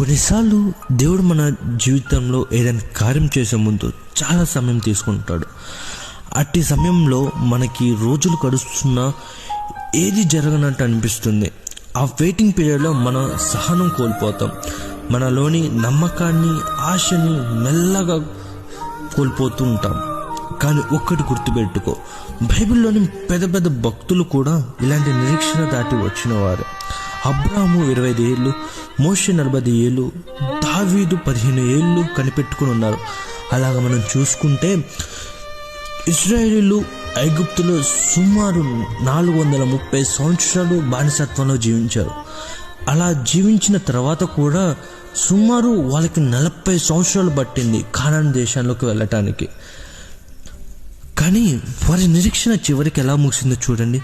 కొన్నిసార్లు దేవుడు మన జీవితంలో ఏదైనా కార్యం చేసే ముందు చాలా సమయం తీసుకుంటాడు. అట్టి సమయంలో మనకి రోజులు గడుస్తున్నా ఏది జరగనట్టు అనిపిస్తుంది. ఆ వెయిటింగ్ పీరియడ్లో మనం సహనం కోల్పోతాం. మనలోని నమ్మకాన్ని ఆశని మెల్లగా కోల్పోతూ ఉంటాం కానీ ఒక్కటి గుర్తుపెట్టుకో బైబిల్లోని పెద్ద పెద్ద భక్తులు కూడా ఇలాంటి నిరీక్షణ దాటి వచ్చినవారు. అబ్రాహము ఇరవై ఐదు ఏళ్ళు మోషే నలభై ఏళ్ళు దావీదు పదిహేను ఏళ్ళు కనిపెట్టుకుని ఉన్నారు. అలాగ మనం చూసుకుంటే ఇజ్రాయేలీలు ఐగుప్తులో సుమారు నాలుగు వందల ముప్పై సంవత్సరాలు బానిసత్వంలో జీవించారు. అలా జీవించిన తర్వాత కూడా సుమారు వాళ్ళకి నలభై సంవత్సరాలు పట్టింది కానాన్ దేశాల్లోకి వెళ్ళటానికి. కానీ వారి నిరీక్షణ చివరికి ఎలా ముగిసిందో చూడండి.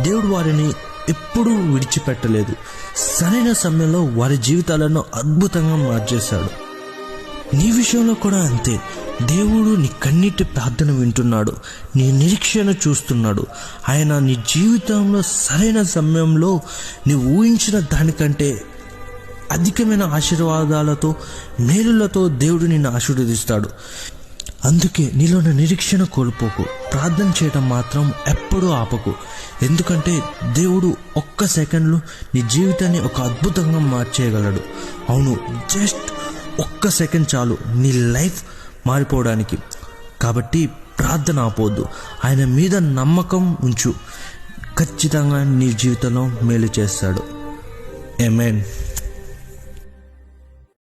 దేవుడు వారిని ఎప్పుడూ విడిచిపెట్టలేదు. సరైన సమయంలో వారి జీవితాలను అద్భుతంగా మార్చేశాడు. నీ విషయంలో కూడా అంతే. దేవుడు నీ కన్నీటి ప్రార్థన వింటున్నాడు. నీ నిరీక్షణ చూస్తున్నాడు. ఆయన నీ జీవితంలో సరైన సమయంలో నీ ఊహించిన దానికంటే అధికమైన ఆశీర్వాదాలతో మేలులతో దేవుడు నిన్ను ఆశీర్వదిస్తాడు. అందుకే నీలోని నిరీక్షణ కోల్పోకు. ప్రార్థన చేయడం మాత్రం ఎప్పుడూ ఆపకు. ఎందుకంటే దేవుడు ఒక్క సెకండ్లో నీ జీవితాన్ని ఒక అద్భుతంగా మార్చేయగలడు. అవును జస్ట్ ఒక్క సెకండ్ చాలు నీ లైఫ్ మారిపోవడానికి. కాబట్టి ప్రార్థన ఆపోద్దు. ఆయన మీద నమ్మకం ఉంచు. ఖచ్చితంగా నీ జీవితంలో మేలు చేస్తాడు. ఎమెన్